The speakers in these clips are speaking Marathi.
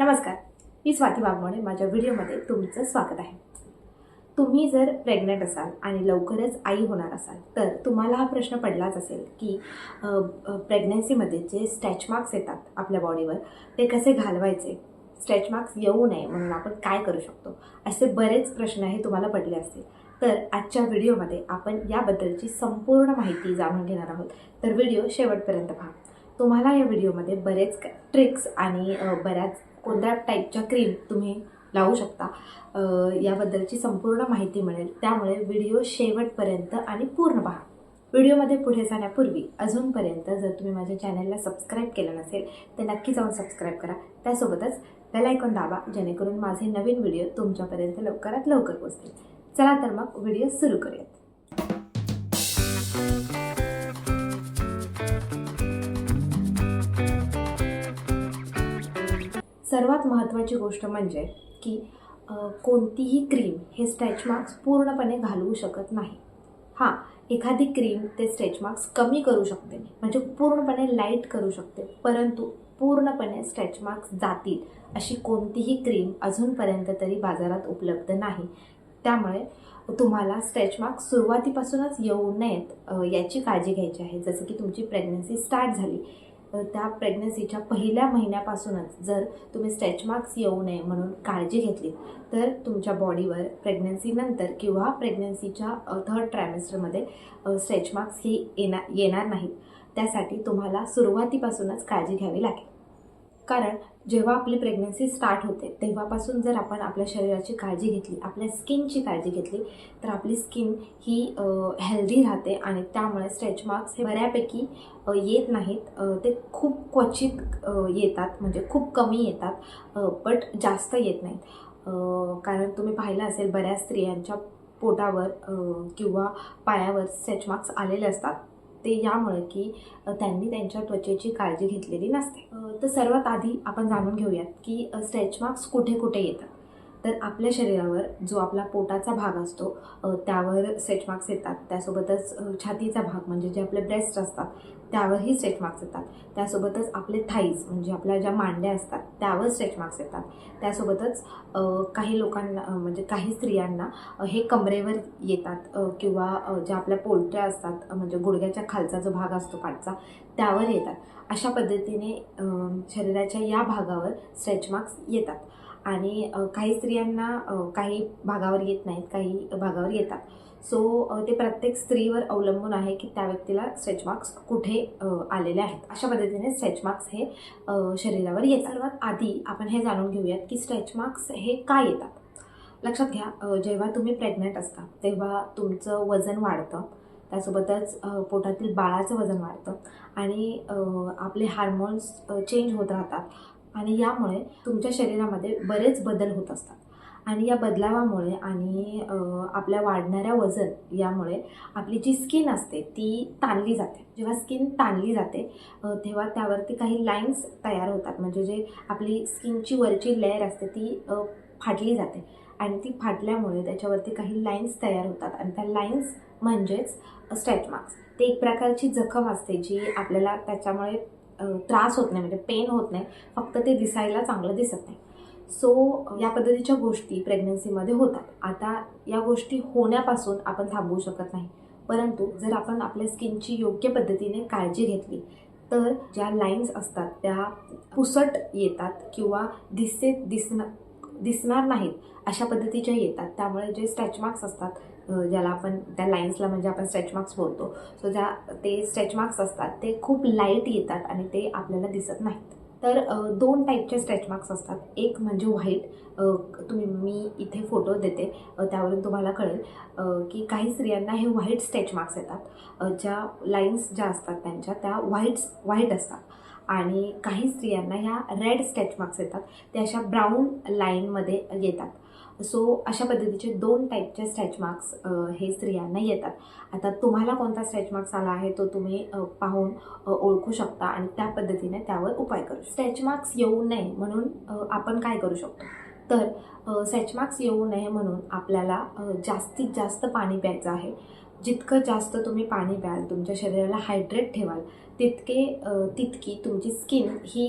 नमस्कार मी स्वाती वाघमोडे. माझ्या व्हिडिओमध्ये तुमचं स्वागत आहे. तुम्ही जर प्रेग्नंट असाल आणि लवकरच आई होणार असाल तर तुम्हाला हा प्रश्न पडलाच असेल की प्रेग्नन्सीमध्ये जे स्टॅच मार्क्स येतात आपल्या बॉडीवर ते कसे घालवायचे? स्टॅच मार्क्स येऊ नये म्हणून आपण काय करू शकतो? असे बरेच प्रश्न हे तुम्हाला पडले असतील. तर आजच्या व्हिडिओमध्ये आपण याबद्दलची संपूर्ण माहिती जाणून घेणार आहोत. तर व्हिडिओ शेवटपर्यंत पहा. तुम्हाला या व्हिडिओमध्ये बरेच ट्रिक्स आणि बऱ्याच कोणत्या टाईपच्या क्रीम तुम्ही लावू शकता. याबद्दलची संपूर्ण माहिती मिळेल. त्यामुळे व्हिडिओ शेवटपर्यंत आणि पूर्ण पहा. व्हिडिओमध्ये पुढे जाण्यापूर्वी अजूनपर्यंत जर तुम्ही माझ्या चॅनलला सबस्क्राईब केलं नसेल तर नक्की जाऊन सबस्क्राईब करा. त्यासोबतच बेल आयकॉन दाबा जेणेकरून माझे नवीन व्हिडिओ तुमच्यापर्यंत लवकरात लवकर पोचतील चला तर मग व्हिडिओ सुरू करूयात. सर्वात महत्त्वाची गोष्ट म्हणजे की कोणतीही क्रीम हे स्ट्रेच मार्क्स पूर्णपणे घालवू शकत नाही. हां एखादी क्रीम ते स्ट्रेच मार्क्स कमी करू शकते म्हणजे पूर्णपणे लाइट करू शकते परंतु पूर्णपणे स्ट्रेच मार्क्स जातील अशी कोणतीही क्रीम अजूनपर्यंत तरी बाजारात उपलब्ध नाही. त्यामुळे तुम्हाला स्ट्रेच मार्क्स सुरुवातीपासूनच येऊ नयेत याची काळजी घ्यायची आहे. जसं की तुमची प्रेग्नन्सी स्टार्ट झाली त्या प्रेग्नन्सीच्या पहिल्या महिन्यापासूनच जर तुम्ही स्ट्रेच मार्क्स येऊ नये म्हणून काळजी घेतली तर तुमच्या बॉडीवर प्रेग्नन्सीनंतर किंवा प्रेग्नन्सीच्या थर्ड ट्रायमेस्टरमध्ये स्ट्रेच मार्क्स हे येणार येणार नाहीत. त्यासाठी तुम्हाला सुरुवातीपासूनच काळजी घ्यावी लागेल. कारण जेव्हा आपली प्रेग्नन्सी स्टार्ट होते तेव्हापासून जर आपण आपल्या शरीराची काळजी घेतली आपल्या स्किनची काळजी घेतली तर आपली स्किन ही हेल्दी राहते आणि त्यामुळे स्ट्रेच मार्क्स हे बऱ्यापैकी येत नाहीत. ते खूप क्वचित येतात म्हणजे खूप कमी येतात बट जास्त येत नाहीत. कारण तुम्ही पाहिलं असेल बऱ्याच स्त्रियांच्या पोटावर किंवा पायावर स्ट्रेच मार्क्स आलेले असतात. ते यामुळे की त्यांनी त्यांच्या त्वचेची काळजी घेतलेली नसते. तर सर्वात आधी आपण जाणून घेऊयात की स्ट्रेच मार्क्स कुठे कुठे येतात. तर आपल्या शरीरावर जो आपला पोटाचा भाग असतो त्यावर स्ट्रेच मार्क्स येतात. त्यासोबतच छातीचा भाग म्हणजे जे आपले ब्रेस्ट असतात त्यावरही स्ट्रेच मार्क्स येतात. त्यासोबतच आपले थाईज म्हणजे आपल्या ज्या मांड्या असतात त्यावर स्ट्रेच मार्क्स येतात. त्यासोबतच काही लोकांना म्हणजे काही स्त्रियांना हे कमरेवर येतात किंवा ज्या आपल्या पोलट्या असतात म्हणजे गुडघ्याच्या खालचा जो भाग असतो पाठचा त्यावर येतात. अशा पद्धतीने शरीराच्या या भागावर स्ट्रेच मार्क्स येतात. आणि काही स्त्रियांना काही भागावर येत नाहीत काही भागावर येतात. सो ते प्रत्येक स्त्रीवर अवलंबून आहे की त्या व्यक्तीला स्ट्रेच मार्क्स कुठे आलेले आहेत. अशा पद्धतीने स्ट्रेच मार्क्स हे शरीरावर येतात. सर्वात आधी आपण हे जाणून घेऊयात की स्ट्रेच मार्क्स हे का येतात? लक्षात घ्या जेव्हा तुम्ही प्रेग्नेंट असता तेव्हा तुमचं वजन वाढतं. त्यासोबतच पोटातील बाळाचं वजन वाढतं. आणि आपले हार्मोन्स चेंज होत राहतात. आणि यामुळे तुमच्या शरीरामध्ये बरेच बदल होत असतात. आणि या बदलावामुळे आणि आपल्या वाढणाऱ्या वजन यामुळे आपली जी स्किन असते ती ताणली जाते. जेव्हा स्किन ताणली जाते तेव्हा त्यावरती काही लाईन्स तयार होतात. म्हणजे जे आपली स्किनची वरची लेअर असते ती फाटली जाते. आणि ती फाटल्यामुळे त्याच्यावरती काही लाईन्स तयार होतात. आणि त्या लाईन्स म्हणजेच स्ट्रेच मार्क्स. ते एक प्रकारची जखम असते जी आपल्याला त्याच्यामुळे त्रास होत नाही म्हणजे पेन होत नाही फक्त ते दिसायला चांगलं दिसत नाही. सो या पद्धतीच्या गोष्टी प्रेग्नन्सीमध्ये होतात. आता या गोष्टी होण्यापासून आपण थांबवू शकत नाही. परंतु जर आपण आपल्या स्किनची योग्य पद्धतीने काळजी घेतली तर ज्या लाईन्स असतात त्या पुसट येतात किंवा दिसे दिसणार दिसणार नाहीत अशा पद्धतीच्या येतात. त्यामुळे जे स्टॅच मार्क्स असतात ज्याला आपण त्या लाईन्सला म्हणजे आपण स्ट्रेच मार्क्स बोलतो. सो ज्या ते स्ट्रेच मार्क्स असतात ते खूप लाइट येतात आणि ते आपल्याला दिसत नाहीत. तर दोन टाईपचे स्ट्रेच मार्क्स असतात. एक म्हणजे व्हाईट तुम्ही मी इथे फोटो देते. त्यावरून तुम्हाला कळेल की काही स्त्रियांना हे व्हाईट स्ट्रेच मार्क्स येतात. ज्या लाईन्स ज्या असतात त्यांच्या त्या व्हाईट्स व्हाईट असतात. आणि काही स्त्रियांना ह्या रेड स्ट्रेच मार्क्स येतात. ते अशा ब्राऊन लाईनमध्ये येतात. सो अशा पद्धतीचे दोन टाईपचे स्ट्रॅच मार्क्स हे स्त्रियांना येतात. आता तुम्हाला कोणता स्ट्रॅच मार्क्स आला आहे तो तुम्ही पाहून ओळखू शकता आणि त्या पद्धतीने त्यावर उपाय करू स्ट्रॅच मार्क्स येऊ नये म्हणून आपण काय करू शकतो? तर स्ट्रॅच मार्क्स येऊ नये म्हणून आपल्याला जास्तीत जास्त पाणी प्यायचं आहे. जितकं जास्त तुम्ही पाणी प्याल तुमच्या शरीराला हायड्रेट ठेवाल तितके तितकी तुमची स्किन ही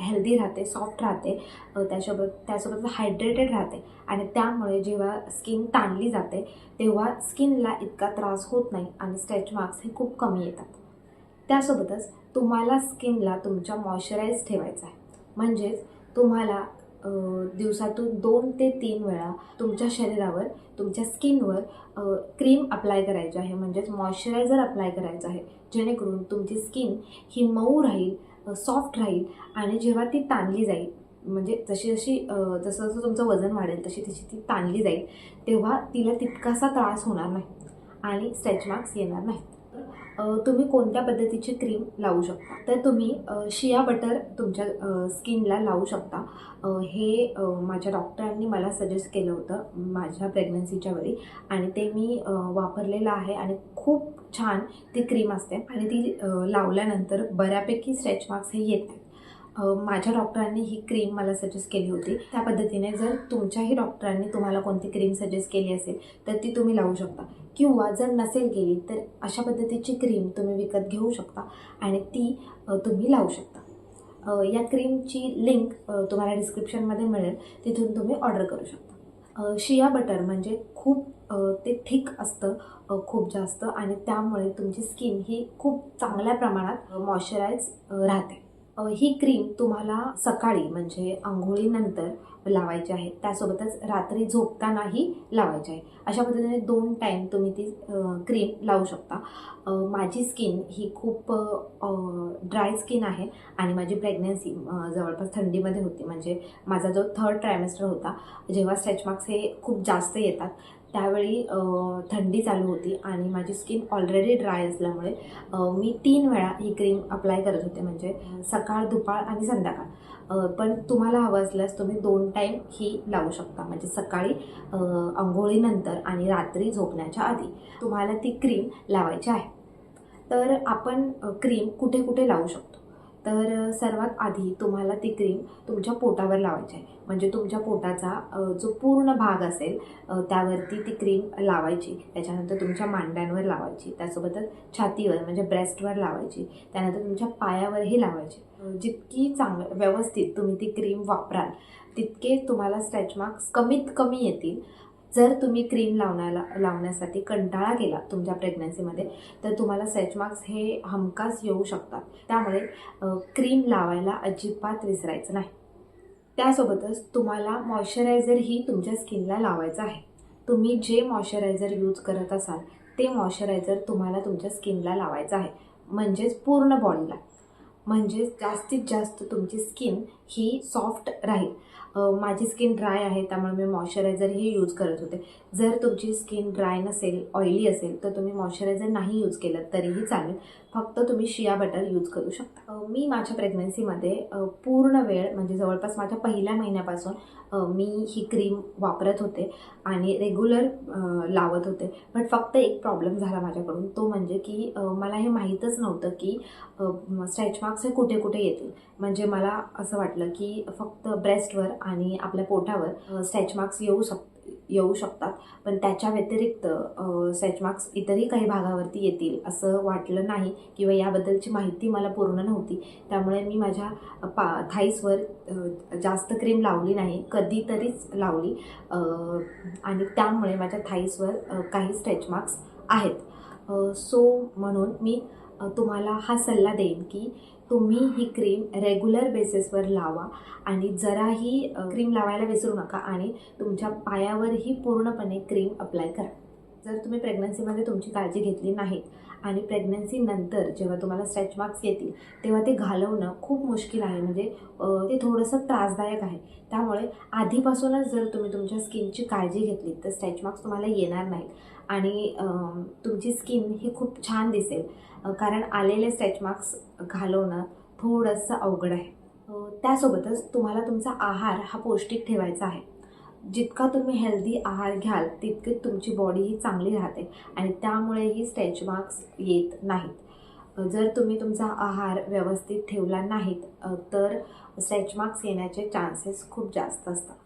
हेल्दी राहते सॉफ्ट राहते. त्यासोबत त्यासोबत हायड्रेटेड राहते. आणि त्यामुळे जेव्हा स्किन ताणली जाते तेव्हा स्किनला इतका त्रास होत नाही आणि स्ट्रेच मार्क्स हे खूप कमी येतात. त्यासोबतच तुम्हाला स्किनला तुमच्या मॉइश्चराईज ठेवायचं आहे. म्हणजेच तुम्हाला दिवसातून दोन ते तीन वेळा तुमच्या शरीरावर तुमच्या स्किनवर क्रीम अप्लाय करायची आहे. म्हणजेच मॉइश्चरायझर अप्लाय करायचं आहे. जेणेकरून तुमची स्किन ही मऊ राहील सॉफ्ट राहील आणि जेव्हा ती ताणली जाईल म्हणजे जशी जशी जसं जसं तुमचं वजन वाढेल तशी तशी ती ताणली जाईल तेव्हा तिला तितकासा त्रास होणार नाही आणि स्ट्रेच मार्क्स येणार नाही तुम्ही कोणत्या पद्धतीची क्रीम लावू शकता? तर तुम्ही शिया बटर तुमच्या स्किनला लावू शकता. हे माझ्या डॉक्टरांनी मला सजेस्ट केलं होतं माझ्या प्रेग्नन्सीच्या वेळी. आणि ते मी वापरलेलं आहे आणि खूप छान ती क्रीम असते. आणि ती लावल्यानंतर बऱ्यापैकी स्ट्रेच मार्क्स हे येतात. माझ्या डॉक्टरांनी ही क्रीम मला सजेस्ट केली होती. त्या पद्धतीने जर तुमच्याही डॉक्टरांनी तुम्हाला कोणती क्रीम सजेस्ट केली असेल तर ती तुम्ही लावू शकता. किंवा जर नसेल केली तर अशा पद्धतीची क्रीम तुम्ही विकत घेऊ शकता आणि ती तुम्ही लावू शकता. या क्रीमची लिंक तुम्हाला डिस्क्रिप्शनमध्ये मिळेल. तिथून तुम्ही ऑर्डर करू शकता. शिया बटर म्हणजे खूप ते थिक असतं खूप जास्त आणि त्यामुळे तुमची स्किन ही खूप चांगल्या प्रमाणात मॉइश्चराईज राहते. ही क्रीम तुम्हाला सकाळी म्हणजे आंघोळीनंतर लावायची आहे. त्यासोबतच रात्री झोपतानाही लावायची आहे. अशा पद्धतीने दोन टाईम तुम्ही ती क्रीम लावू शकता. माझी स्किन ही खूप ड्राय स्किन आहे आणि माझी प्रेग्नन्सी जवळपास थंडीमध्ये होती. म्हणजे माझा जो थर्ड ट्रायमेस्टर होता जेव्हा स्ट्रेच मार्क्स हे खूप जास्त येतात त्यावेळी थंडी चालू होती आणि माझी स्किन ऑलरेडी ड्राय असल्यामुळे मी तीन वेळा ही क्रीम अप्लाय करत होते म्हणजे सकाळ दुपार आणि संध्याकाळ. पण तुम्हाला हवं असल्यास तुम्ही दोन टाईम ही लावू शकता म्हणजे सकाळी आंघोळीनंतर आणि रात्री झोपण्याच्या आधी. तुम्हाला ती क्रीम लावायची आहे. तर आपण क्रीम कुठे कुठे लावू शकतो? तर सर्वात आधी तुम्हाला ती क्रीम तुमच्या पोटावर लावायची आहे. म्हणजे तुमच्या पोटाचा जो पूर्ण भाग असेल त्यावरती ती क्रीम लावायची. त्याच्यानंतर तुमच्या मांड्यांवर लावायची. त्यासोबतच छातीवर म्हणजे ब्रेस्टवर लावायची. त्यानंतर तुमच्या पायावरही लावायची. जितकी चांग व्यवस्थित तुम्ही ती क्रीम वापराल तितके तुम्हाला स्ट्रेच मार्क्स कमीत कमी येतील. जर तुम्ही क्रीम लावण्याला लावण्यासाठी कंटाळा केला तुमच्या प्रेग्नन्सीमध्ये तर तुम्हाला सेच मार्क्स हे हमखास येऊ शकतात. त्यामुळे क्रीम लावायला अजिबात विसरायचं नाही. त्यासोबतच तुम्हाला मॉइश्चरायझरही तुमच्या स्किनला लावायचं आहे. तुम्ही जे मॉइश्चरायझर यूज करत असाल ते मॉइश्चरायझर तुम्हाला तुमच्या स्किनला लावायचं आहे. म्हणजेच पूर्ण बॉडीला म्हणजेच जास्तीत जास्त तुमची स्किन ही सॉफ्ट राहील. माझी स्किन ड्राय आहे त्यामुळे मी मॉइश्चरायझरही यूज करत होते. जर तुमची स्किन ड्राय नसेल ऑइली असेल तर तुम्ही मॉइश्चरायझर नाही यूज केलं तरीही चालेल. फक्त तुम्ही शिया बटर यूज करू शकता. मी माझ्या प्रेग्नन्सीमध्ये पूर्ण वेळ म्हणजे जवळपास माझ्या पहिल्या महिन्यापासून मी ही क्रीम वापरत होते आणि रेग्युलर लावत होते. पण फक्त एक प्रॉब्लेम झाला माझ्याकडून. तो म्हणजे की मला हे माहीतच नव्हतं की स्ट्रेच मार्क्स हे कुठे कुठे येतील. म्हणजे मला असं वाटलं की फक्त ब्रेस्टवर आणि आपल्या पोटावर स्टॅच मार्क्स येऊ शक येऊ शकतात. पण त्याच्या व्यतिरिक्त स्टॅच मार्क्स इतरही काही भागावरती येतील असं वाटलं नाही किंवा याबद्दलची माहिती मला पूर्ण नव्हती. त्यामुळे मी माझ्या पा थाईसवर जास्त क्रीम लावली नाही. कधीतरीच लावली. आणि त्यामुळे माझ्या थाईसवर काही स्ट्रेच मार्क्स आहेत. सो म्हणून मी तुम्हाला हा सल्ला देईन की तुम्ही ही क्रीम रेग्युलर बेसिसवर लावा आणि जराही क्रीम लावायला विसरू नका आणि तुमच्या पायावरही पूर्णपणे क्रीम अप्लाय करा. जर तुम्ही प्रेग्नन्सीमध्ये तुमची काळजी घेतली नाही आणि प्रेग्नन्सीनंतर जेव्हा तुम्हाला स्ट्रेच मार्क्स येतील तेव्हा ते घालवणं खूप मुश्किल आहे. म्हणजे ते थोडंसं त्रासदायक आहे. त्यामुळे आधीपासूनच जर तुम्ही तुमच्या स्किनची काळजी घेतली तर स्ट्रेच मार्क्स तुम्हाला येणार नाहीत. आणि तुमची स्किन ही खूप छान दिसेल. कारण आलेले स्ट्रेच मार्क्स घालवणं थोडंसं अवघड आहे. त्यासोबतच तुम्हाला तुमचा आहार हा पौष्टिक ठेवायचा आहे. जितका तुम्ही हेल्दी आहार घ्याल तितकी तुमची बॉडी ही चांगली राहते आणि त्यामुळेही स्ट्रेच मार्क्स येत नाहीत. जर तुम्ही तुमचा आहार व्यवस्थित ठेवला नाहीत तर स्ट्रेच मार्क्स येण्याचे चान्सेस खूप जास्त असतात.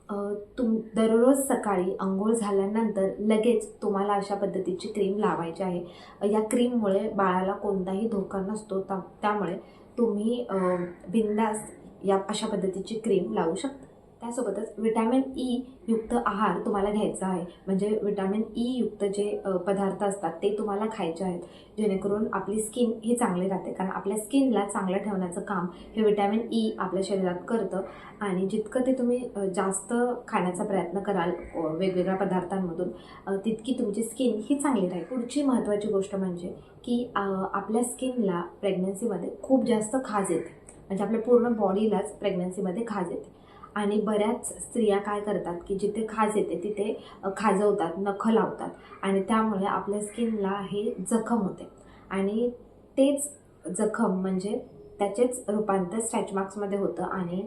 तुम दररोज सकाळी आंघोळ झाल्यानंतर लगेच तुम्हाला अशा पद्धतीची क्रीम लावायची आहे. या क्रीममुळे बाळाला कोणताही धोका नसतो त्या- त्यामुळे तुम्ही बिंदास या अशा पद्धतीची क्रीम लावू शकता. त्यासोबतच विटॅमिन ई e युक्त आहार तुम्हाला घ्यायचा आहे. म्हणजे विटॅमिन ई e युक्त जे पदार्थ असतात ते तुम्हाला खायचे आहेत. जेणेकरून आपली स्किन ही चांगली राहते. कारण आपल्या स्किनला चांगलं ठेवण्याचं काम हे विटॅमिन ई e आपल्या शरीरात करतं. आणि जितकं ते तुम्ही जास्त खाण्याचा प्रयत्न कराल वेगवेगळ्या पदार्थांमधून तितकी तुमची स्किन ही चांगली राहील. पुढची महत्त्वाची गोष्ट म्हणजे की आपल्या स्किनला प्रेग्नन्सीमध्ये खूप जास्त खाज येते. म्हणजे आपल्या पूर्ण बॉडीलाच प्रेग्नन्सीमध्ये खाज येते. आणि बऱ्याच स्त्रिया काय करतात की जिथे खाज येते तिथे खाजवतात नखं लावतात. आणि त्यामुळे आपल्या स्किनला हे जखम होते. आणि तेच जखम म्हणजे त्याचेच रूपांतर स्ट्रॅच मार्क्समध्ये होतं आणि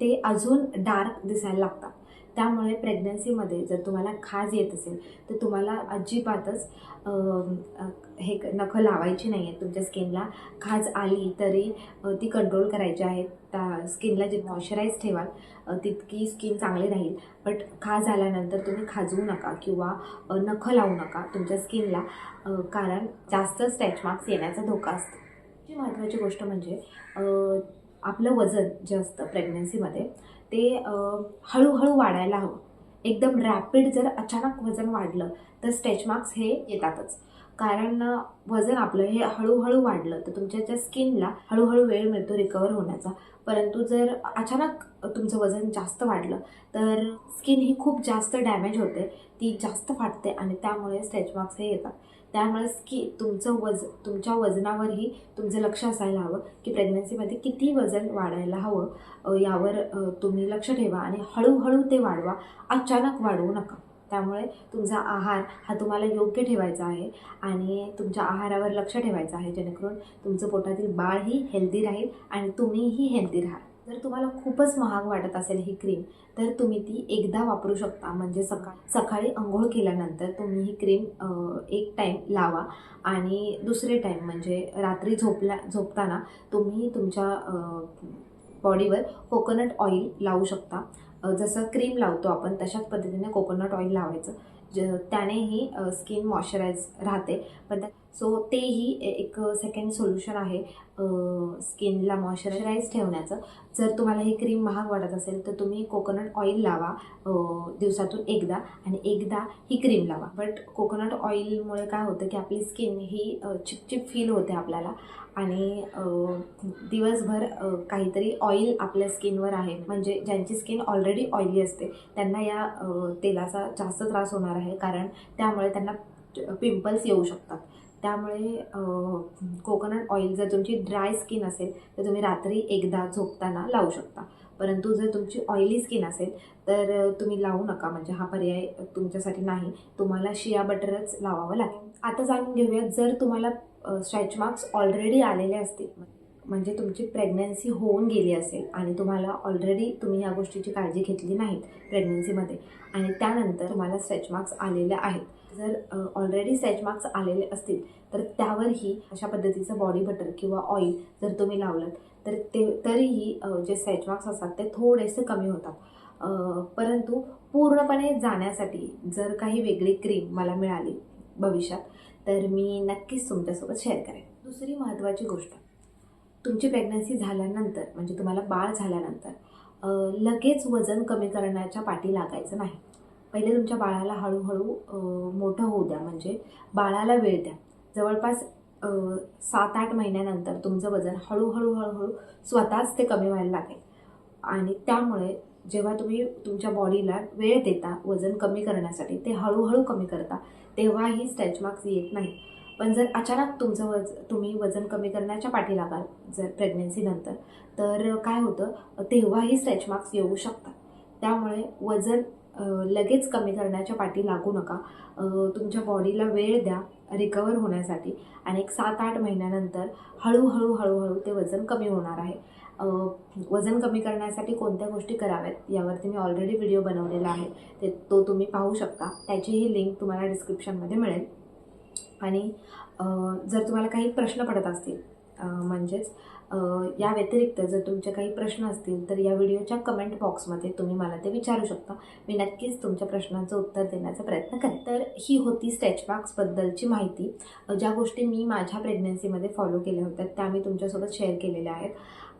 ते अजून डार्क दिसायला लागतात. त्यामुळे प्रेग्नन्सीमध्ये जर तुम्हाला खाज येत असेल तर तुम्हाला अजिबातच हे क- नखं लावायची नाही आहेत तुमच्या स्किनला खाज आली तरी ती कंट्रोल करायची आहे. त्या स्किनला जे मॉइश्चराईज ठेवाल तितकी स्किन चांगली राहील. बट खाज आल्यानंतर तुम्ही खाजवू नका किंवा नखं लावू नका तुमच्या स्किनला कारण जास्त स्ट्रॅच मार्क्स येण्याचा धोका असतो. जी महत्त्वाची गोष्ट म्हणजे आपलं वजन जे असतं प्रेग्नन्सीमध्ये ते हळूहळू वाढायला हवं. एकदम रॅपिड जर अचानक वजन वाढलं तर स्ट्रेच मार्क्स हे येतातच. कारण वजन आपलं हे हळूहळू वाढलं तर तुमच्या ज्या स्किनला हळूहळू वेळ मिळतो रिकवर होण्याचा. परंतु जर अचानक तुमचं वजन जास्त वाढलं तर स्किन ही खूप जास्त डॅमेज होते ती जास्त फाटते आणि त्यामुळे स्ट्रेच मार्क्स हे येतात. त्यामुळे की तुमचं वज तुमच्या वजनावरही तुमचं लक्ष असायला हवं की प्रेग्नन्सीमध्ये किती वजन वाढायला हवं यावर तुम्ही लक्ष ठेवा आणि हळूहळू ते वाढवा. अचानक वाढवू नका. त्यामुळे तुमचा आहार हा तुम्हाला योग्य ठेवायचा आहे आणि तुमच्या आहारावर लक्ष ठेवायचं आहे जेणेकरून तुमचं पोटातील बाळही हेल्दी राहील आणि तुम्हीही हेल्दी राहाल. जर तुम्हाला खूपच महाग वाटत असेल ही क्रीम तर तुम्ही ती एकदा वापरू शकता. म्हणजे सकाळ सकाळी आंघोळ केल्यानंतर तुम्ही ही क्रीम एक टाईम लावा आणि दुसरे टाईम म्हणजे रात्री झोपल्या झोपताना तुम्ही तुमच्या बॉडीवर कोकोनट ऑइल लावू शकता. जसं क्रीम लावतो आपण तशाच पद्धतीने कोकोनट ऑइल लावायचं. ज त्यानेही स्किन मॉइश्चराईज राहते. पण त्या सो तेही एक सेकंड सोल्युशन आहे स्किनला मॉइश्चराईज ठेवण्याचं. जर तुम्हाला ही क्रीम महाग वाटत असेल तर तुम्ही कोकोनट ऑइल लावा दिवसातून एकदा आणि एकदा ही क्रीम लावा. बट कोकोनट ऑइलमुळे काय होतं की आपली स्किन ही चिपचिप फील होते आपल्याला. आणि दिवसभर काहीतरी ऑइल आपल्या स्किनवर आहे. म्हणजे ज्यांची स्किन ऑलरेडी ऑइली असते त्यांना या तेलाचा जास्त त्रास होणार आहे. कारण त्यामुळे त्यांना पिंपल्स येऊ शकतात. त्यामुळे कोकोनट ऑइल जर तुमची ड्राय स्किन असेल तर तुम्ही रात्री एकदा झोपताना लावू शकता. परंतु जर तुमची ऑइली स्किन असेल तर तुम्ही लावू नका. म्हणजे हा पर्याय तुमच्यासाठी नाही. तुम्हाला शिया बटरच लावावं लागेल. आता जाणून घेऊयात जर तुम्हाला स्ट्रॅच मार्क्स ऑलरेडी आलेले असतील म्हणजे तुमची प्रेग्नन्सी होऊन गेली असेल आणि तुम्हाला ऑलरेडी तुम्ही या गोष्टीची काळजी घेतली नाहीत प्रेग्नन्सीमध्ये आणि त्यानंतर तुम्हाला स्ट्रेच मार्क्स आलेले आहेत जर ऑलरेडी सॅच मार्क्स आलेले असतील तर त्यावरही अशा पद्धतीचं बॉडी बटर किंवा ऑइल जर तुम्ही लावलं तर ते तरीही जे सॅच मार्क्स असतात ते थोडेसे कमी होतात. परंतु पूर्णपणे जाण्यासाठी जर काही वेगळी क्रीम मला मिळाली भविष्यात तर मी नक्कीच तुमच्यासोबत शेअर करेन. दुसरी महत्त्वाची गोष्ट तुमची प्रेग्नन्सी झाल्यानंतर म्हणजे तुम्हाला बाळ झाल्यानंतर लगेच वजन कमी करण्याच्या पाठी लागायचं नाही. पहिले तुमच्या बाळाला हळूहळू मोठं होऊ द्या. म्हणजे बाळाला वेळ द्या. जवळपास सात आठ महिन्यानंतर तुमचं वजन हळूहळू हळूहळू स्वतःच ते कमी व्हायला लागेल. आणि त्यामुळे जेव्हा तुम्ही तुमच्या बॉडीला वेळ देता वजन कमी करण्यासाठी ते हळूहळू कमी करता तेव्हाही स्ट्रेच मार्क्स येत नाही पण जर अचानक तुमचं वज तुम्ही वजन कमी करण्याच्या पाठी लागाल जर प्रेग्नन्सीनंतर तर काय होतं? तेव्हाही स्ट्रेच मार्क्स येऊ शकतात. त्यामुळे वजन लगेच कमी करण्याच्या पाठी लागू नका. तुमच्या बॉडीला वेळ द्या रिकवर होण्यासाठी. आणि एक सात आठ महिन्यानंतर हळूहळू हळूहळू ते वजन कमी होणार आहे. वजन कमी करण्यासाठी कोणत्या गोष्टी कराव्यात यावरती मी ऑलरेडी व्हिडिओ बनवलेला आहे. ते तो तुम्ही पाहू शकता. त्याचीही लिंक तुम्हाला डिस्क्रिप्शनमध्ये मिळेल. आणि जर तुम्हाला काही प्रश्न पडत असतील म्हणजेच या व्यतिरिक्त जर तुमचे काही प्रश्न असतील तर या व्हिडिओच्या कमेंट बॉक्समध्ये तुम्ही मला ते विचारू शकता. मी नक्कीच तुमच्या प्रश्नांचं उत्तर देण्याचा प्रयत्न करेन. तर ही होती स्ट्रेच मार्क्सबद्दलची माहिती. ज्या गोष्टी मी माझ्या प्रेग्नन्सीमध्ये फॉलो केल्या होत्या त्या मी तुमच्यासोबत शेअर केलेल्या आहेत.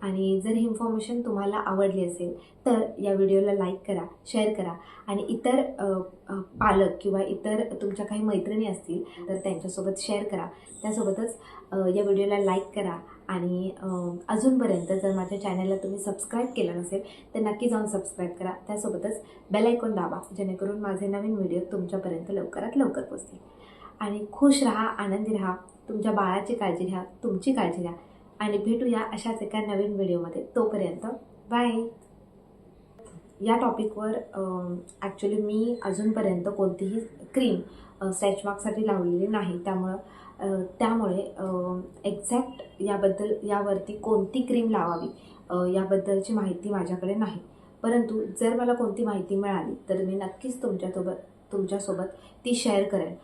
आणि जर ही इन्फॉर्मेशन तुम्हाला आवडली असेल तर या व्हिडिओला लाईक करा शेअर करा. आणि इतर पालक किंवा इतर तुमच्या काही मैत्रिणी असतील तर त्यांच्यासोबत शेअर करा. त्यासोबतच या व्हिडिओला लाईक करा. आणि अजूनपर्यंत जर माझ्या चॅनलला तुम्ही सबस्क्राईब केलं नसेल तर नक्की जाऊन सबस्क्राईब करा. त्यासोबतच बेल ऐकून दाबा जेणेकरून माझे नवीन व्हिडिओ तुमच्यापर्यंत लवकरात लवकर पोचतील आणि खुश राहा आनंदी राहा तुमच्या बाळाची काळजी घ्या तुमची काळजी घ्या. आणि भेटूया अशाच एका नवीन व्हिडिओमध्ये तोपर्यंत बाय या टॉपिकवर ॲक्च्युली मी अजूनपर्यंत कोणतीही क्रीम स्टॅच मार्कसाठी लावलेली नाही. त्यामुळं त्यामुळे एक्झॅक्ट याबद्दल यावरती कोणती क्रीम लावावी याबद्दलची माहिती माझ्याकडे नाही. परंतु जर मला कोणती माहिती मिळाली तर मी नक्कीच तुमच्यासोबत तुमच्यासोबत ती शेअर करेन.